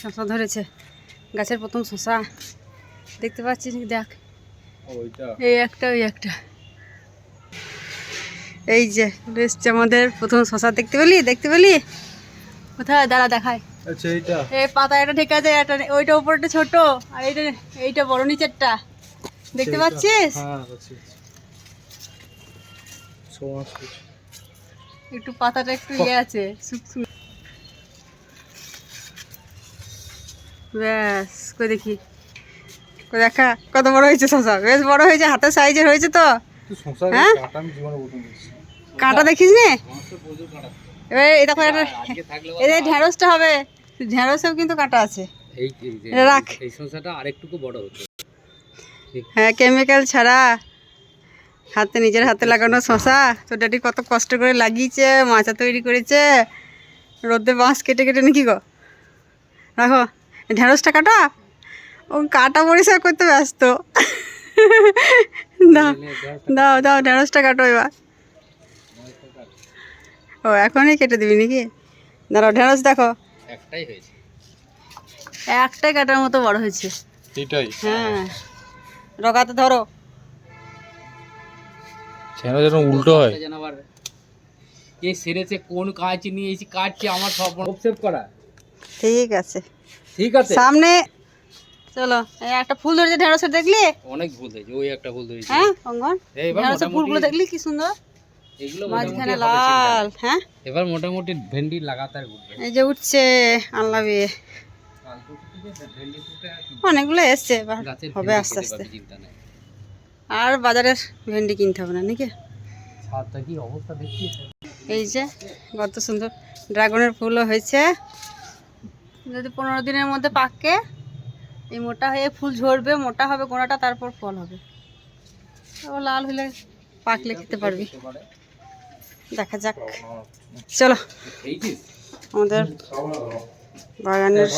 শশা ধরেছে। গাছের প্রথম শশা। দেখতে পাচ্ছিস? দেখ। এই একটা ওই একটা। এই যে এসছে আমাদের প্রথম শশা। দেখতে পেলি? দেখতে পেলি? কোথায়? দাঁড়া দেখায় আচ্ছা এই পাতা এটা ঠিক আছে এটা ওইটা উপরটা ছোট। আর এইটা এইটা বড় নিচেরটা। দেখতে পাচ্ছিস? হ্যাঁ একটু পাতাটা একটু ইয়ে আছে শুকনো ব্যাস কই দেখি। কই দেখা কত বড় হয়েছে শশা বেশ বড় হয়েছে হাতের সাইজের হয়েছে তো। হ্যাঁ? কাটা দেখিস নে এবার এটা এদের ঢেঁড়সটা হবে ঢেঁড়সেও কিন্তু কাঁটা আছে। রাখ। এই সংসারটা আরেকটুকু বড় হতো হ্যাঁ কেমিক্যাল ছাড়া। হাতে নিজের হাতে লাগানো শশা। তো ড্যাডি কত কষ্ট করে লাগিয়েছে মাচা তৈরি করেছে। রোদে বাঁশ কেটে কেটে নাকি গো? রাখো। ঢেঁড়সটা কাটা? ও কাটা পরিষ্কার করতে ব্যস্ত। দাও দাও দাও ঢেঁড়সটা কাটো এবার। ও এখনই কেটে দিবি নাকি? দাঁড়াও ঢেঁড়স দেখো। একটাই হয়েছে। একটাই কাটার মতো বড় হয়েছে। এটাই হ্যাঁ। রগাতে ধরো। ছেনা যেন উল্টো হয়। কে সেরেছে কোন কাজ নিয়ে এসে কাটছে আমার সব করা। ঠিক আছে। ঠিক আছে। সামনে চলো এই একটা ফুল ধরেছে ঢেঁড়সের দেখলি? অনেক ভুল হয়েছে ওই একটা ভুল হয়েছে হ্যাঁ অঙ্গন? ঢেঁড়সের ফুলগুলো দেখলি কি সুন্দর? এগুলো মাঝখানে লাল হ্যাঁ? এবার মোটামুটি ভেন্ডি লাগাতার উঠবে এই যে উঠছে আল্লাহ বিয়ে অনেকগুলো এসছে এবার হবে আস্তে আস্তে। আর বাজারের ভেন্ডি কিনতে হবে না নাকি? এই যে কত সুন্দর ড্রাগনের ফুলও হয়েছে। যদি পনেরো দিনের মধ্যে পাকে এই মোটা হয়ে ফুল ঝরবে মোটা হবে গোড়াটা তারপর ফল হবে। ও লাল হলে পাকলে খেতে পারবি। দেখা যাক। চলো আমাদের বাগানের